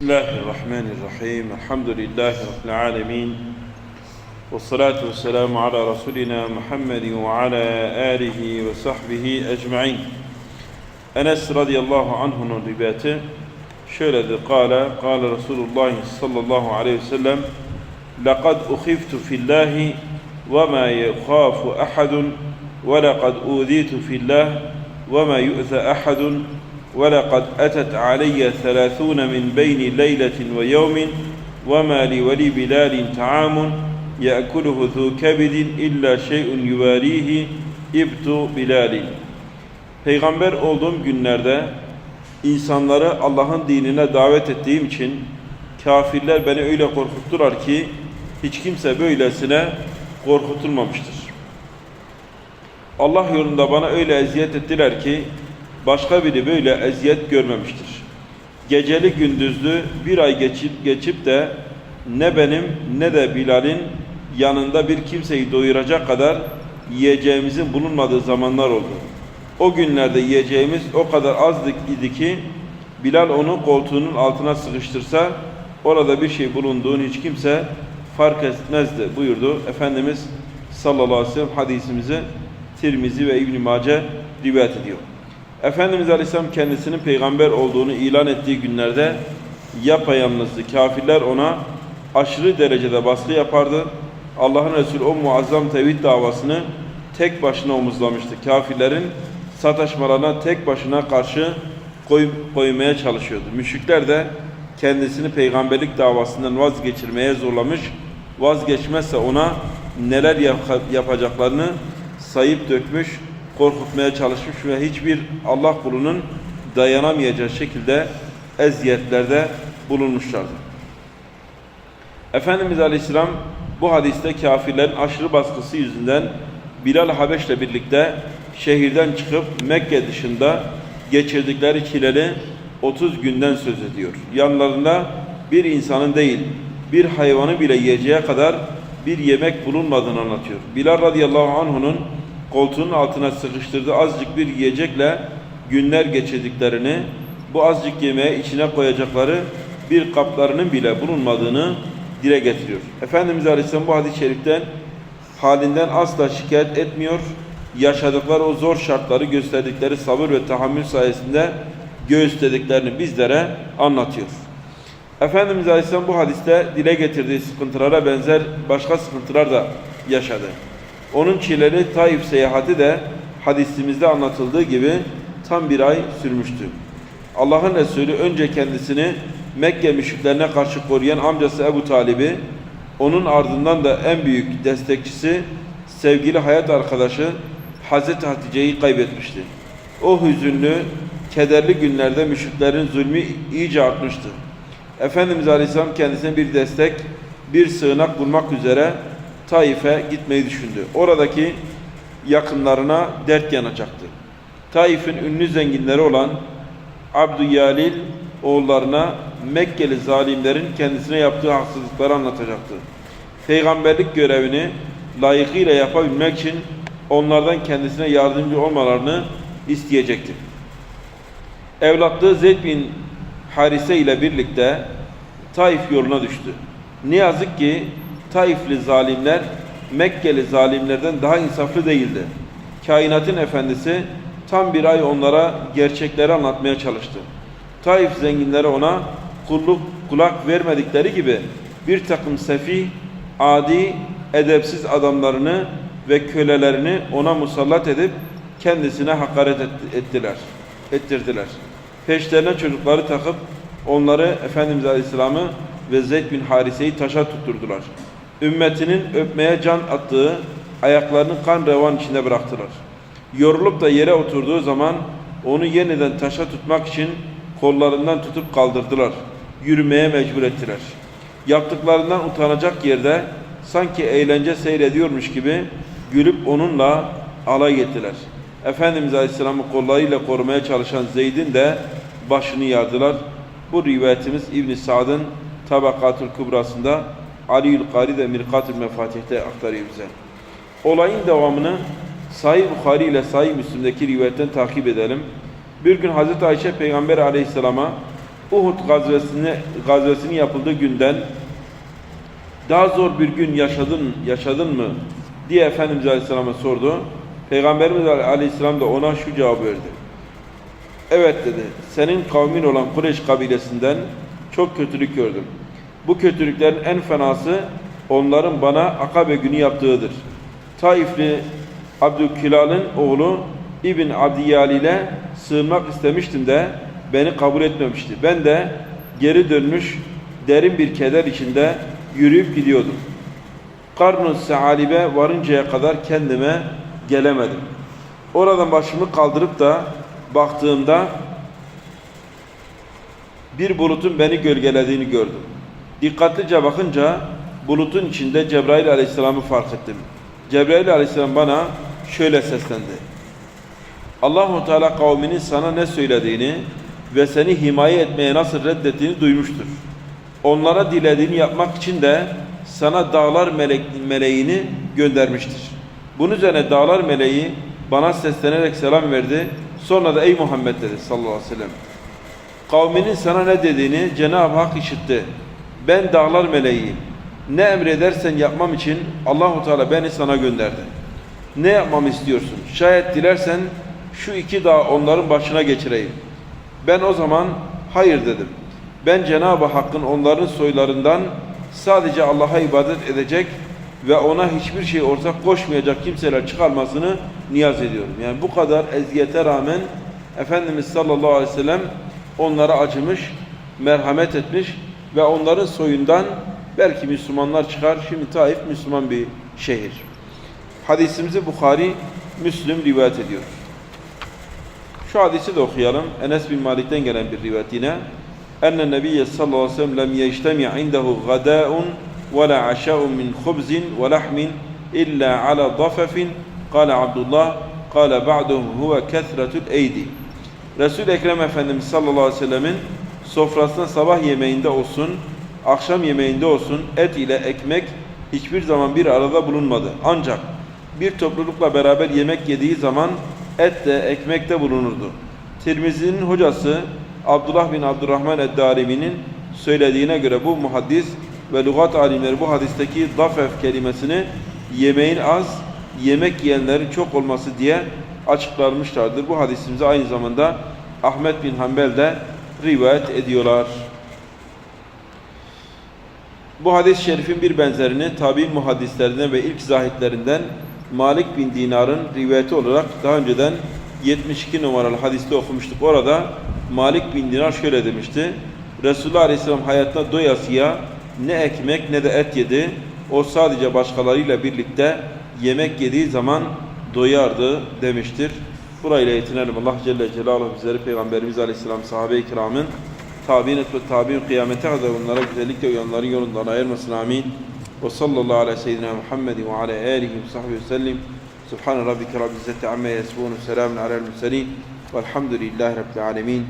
بسم الله الرحمن الرحيم الحمد لله رب العالمين والصلاة والسلام على رسولنا محمد وعلى آله وصحبه أجمعين Enes radıyallahu anh'un rivayeti şöyledir. Kale, kale Resulullah sallallahu aleyhi ve sellem لَقَدْ أُخِفْتُ فِي اللّٰهِ وَمَا يَخَافُ أَحَدٌ وَلَقَدْ أُوذِيتُ فِي اللّٰهِ وَمَا يُؤْذَ أَحَدٌ ولقد أتت علي ثلاثون من بين ليلة ويوم وما لولي بلال طعام يأكله ذو كبد إلا شيء يواريه إبت بلال Peygamber olduğum günlerde insanları Allah'ın dinine davet ettiğim için kafirler beni öyle korkuttular ki hiç kimse böylesine korkutulmamıştır. Allah yolunda bana öyle eziyet ettiler ki başka biri böyle eziyet görmemiştir. Geceli gündüzlü bir ay geçip, geçip de ne benim ne de Bilal'in yanında bir kimseyi doyuracak kadar yiyeceğimizin bulunmadığı zamanlar oldu. O günlerde yiyeceğimiz o kadar azdı idi ki Bilal onu koltuğunun altına sıkıştırsa orada bir şey bulunduğunu hiç kimse fark etmezdi buyurdu. Efendimiz sallallahu aleyhi ve sellem hadisimizi Tirmizi ve İbn-i Mace rivayet ediyor. Efendimiz Aleyhisselam kendisinin peygamber olduğunu ilan ettiği günlerde yapayalnızdı. Kafirler ona aşırı derecede baskı yapardı. Allah'ın Resulü o muazzam tevhid davasını tek başına omuzlamıştı. Kafirlerin sataşmalarına tek başına karşı koy, koymaya çalışıyordu. Müşrikler de kendisini peygamberlik davasından vazgeçirmeye zorlamış. Vazgeçmezse ona neler yap yapacaklarını sayıp dökmüş korkutmaya çalışmış ve hiçbir Allah kulunun dayanamayacağı şekilde eziyetlerde bulunmuşlardı. Efendimiz Aleyhisselam bu hadiste kafirlerin aşırı baskısı yüzünden Bilal Habeş'le birlikte şehirden çıkıp Mekke dışında geçirdikleri çileli 30 günden söz ediyor. Yanlarında bir insanın değil, bir hayvanı bile yiyeceği kadar bir yemek bulunmadığını anlatıyor. Bilal radıyallahu anh'unun koltuğunun altına sıkıştırdığı azıcık bir yiyecekle günler geçirdiklerini, bu azıcık yemeğe içine koyacakları bir kaplarının bile bulunmadığını dile getiriyor. Efendimiz Aleyhisselam bu hadis-i şeriften halinden asla şikayet etmiyor. Yaşadıkları o zor şartları gösterdikleri sabır ve tahammül sayesinde göğüslediklerini bizlere anlatıyor. Efendimiz Aleyhisselam bu hadiste dile getirdiği sıkıntılara benzer başka sıkıntılar da yaşadı. Onun çileli Taif seyahati de hadisimizde anlatıldığı gibi tam bir ay sürmüştü. Allah'ın Resulü önce kendisini Mekke müşriklerine karşı koruyan amcası Ebu Talib'i, onun ardından da en büyük destekçisi, sevgili hayat arkadaşı Hazreti Hatice'yi kaybetmişti. O hüzünlü, kederli günlerde müşriklerin zulmü iyice artmıştı. Efendimiz Aleyhisselam kendisine bir destek, bir sığınak bulmak üzere Taif'e gitmeyi düşündü. Oradaki yakınlarına dert yanacaktı. Taif'in ünlü zenginleri olan Abdüyalil oğullarına Mekkeli zalimlerin kendisine yaptığı haksızlıkları anlatacaktı. Peygamberlik görevini layıkıyla yapabilmek için onlardan kendisine yardımcı olmalarını isteyecekti. Evlatlığı Zeyd bin Harise ile birlikte Taif yoluna düştü. Ne yazık ki Taifli zalimler Mekkeli zalimlerden daha insaflı değildi. Kainatın efendisi tam bir ay onlara gerçekleri anlatmaya çalıştı. Taif zenginleri ona kulluk kulak vermedikleri gibi bir takım sefi, adi, edepsiz adamlarını ve kölelerini ona musallat edip kendisine hakaret ettiler, ettirdiler. Peşlerine çocukları takıp onları Efendimiz Aleyhisselam'ı ve Zeyd bin Harise'yi taşa tutturdular. Ümmetinin öpmeye can attığı ayaklarını kan revan içinde bıraktılar. Yorulup da yere oturduğu zaman onu yeniden taşa tutmak için kollarından tutup kaldırdılar. Yürümeye mecbur ettiler. Yaptıklarından utanacak yerde sanki eğlence seyrediyormuş gibi gülüp onunla alay ettiler. Efendimiz Aleyhisselam'ı kollarıyla korumaya çalışan Zeyd'in de başını yardılar. Bu rivayetimiz İbn Sa'd'ın Tabakatul Kubrasında Aliül Kari de Mirkatül Mefatih'te aktarıyor bize. Olayın devamını Sahih Bukhari ile Sahih Müslim'deki rivayetten takip edelim. Bir gün Hazreti Ayşe Peygamber Aleyhisselam'a Uhud gazvesine, gazvesinin yapıldığı günden daha zor bir gün yaşadın, yaşadın mı diye Efendimiz Aleyhisselam'a sordu. Peygamberimiz Aleyhisselam da ona şu cevabı verdi. Evet dedi. Senin kavmin olan Kureyş kabilesinden çok kötülük gördüm. Bu kötülüklerin en fenası onların bana Akabe günü yaptığıdır. Taifli Abdülkilal'ın oğlu İbn Abdiyal ile sığınmak istemiştim de beni kabul etmemişti. Ben de geri dönmüş derin bir keder içinde yürüyüp gidiyordum. Karnı Sealibe varıncaya kadar kendime gelemedim. Oradan başımı kaldırıp da baktığımda bir bulutun beni gölgelediğini gördüm. Dikkatlice bakınca bulutun içinde Cebrail aleyhisselamı fark ettim. Cebrail aleyhisselam bana şöyle seslendi. Allahu Teala kavminin sana ne söylediğini ve seni himaye etmeye nasıl reddettiğini duymuştur. Onlara dilediğini yapmak için de sana dağlar melek, meleğini göndermiştir. Bunun üzerine dağlar meleği bana seslenerek selam verdi. Sonra da ey Muhammed dedi sallallahu aleyhi ve sellem. Kavminin sana ne dediğini Cenab-ı Hak işitti. Ben dağlar meleğiyim. Ne emredersen yapmam için Allahu Teala beni sana gönderdi. Ne yapmamı istiyorsun? Şayet dilersen şu iki dağ onların başına geçireyim. Ben o zaman hayır dedim. Ben Cenab-ı Hakk'ın onların soylarından sadece Allah'a ibadet edecek ve ona hiçbir şey ortak koşmayacak kimseler çıkarmasını niyaz ediyorum. Yani bu kadar eziyete rağmen Efendimiz sallallahu aleyhi ve sellem onlara acımış, merhamet etmiş ve onların soyundan belki Müslümanlar çıkar. Şimdi Taif Müslüman bir şehir. Hadisimizi Bukhari, Müslüm rivayet ediyor. Şu hadisi de okuyalım. Enes bin Malik'ten gelen bir rivayet yine. Enne Nebiyye sallallahu aleyhi ve sellem lem yeştemi indehu gadâun ve la aşâun min khubzin ve lahmin illa ala dafafin kâle Abdullah kâle ba'duhum huve kethretul eydi. Resul-i Ekrem Efendimiz sallallahu aleyhi ve sellemin sofrasında sabah yemeğinde olsun, akşam yemeğinde olsun et ile ekmek hiçbir zaman bir arada bulunmadı. Ancak bir toplulukla beraber yemek yediği zaman et de ekmek de bulunurdu. Tirmizi'nin hocası Abdullah bin Abdurrahman Eddarimi'nin söylediğine göre bu muhaddis ve lügat alimleri bu hadisteki dafef kelimesini yemeğin az, yemek yiyenlerin çok olması diye açıklanmışlardır. Bu hadisimizi aynı zamanda Ahmet bin Hanbel de rivayet ediyorlar. Bu hadis-i şerifin bir benzerini tabi'in muhaddislerinden ve ilk zahitlerinden Malik bin Dinar'ın rivayeti olarak daha önceden 72 numaralı hadiste okumuştuk. Orada Malik bin Dinar şöyle demişti. Resulullah Aleyhisselam hayatında doyasıya ne ekmek ne de et yedi. O sadece başkalarıyla birlikte yemek yediği zaman doyardı demiştir. Burayla yetinelim. Allah Celle Celaluhu bizleri Peygamberimiz Aleyhisselam sahabe-i kiramın tabi'in ve tabi'in kıyamete kadar onlara güzellikle uyanların yolundan ayırmasın. Amin. Ve sallallahu ala seyyidina Muhammedin ve ala alihi ve sahbihi ve sellim. Subhane rabbike rabbil izzeti amma yasifun. Selamun alel murselin. Velhamdülillahi rabbil alemin.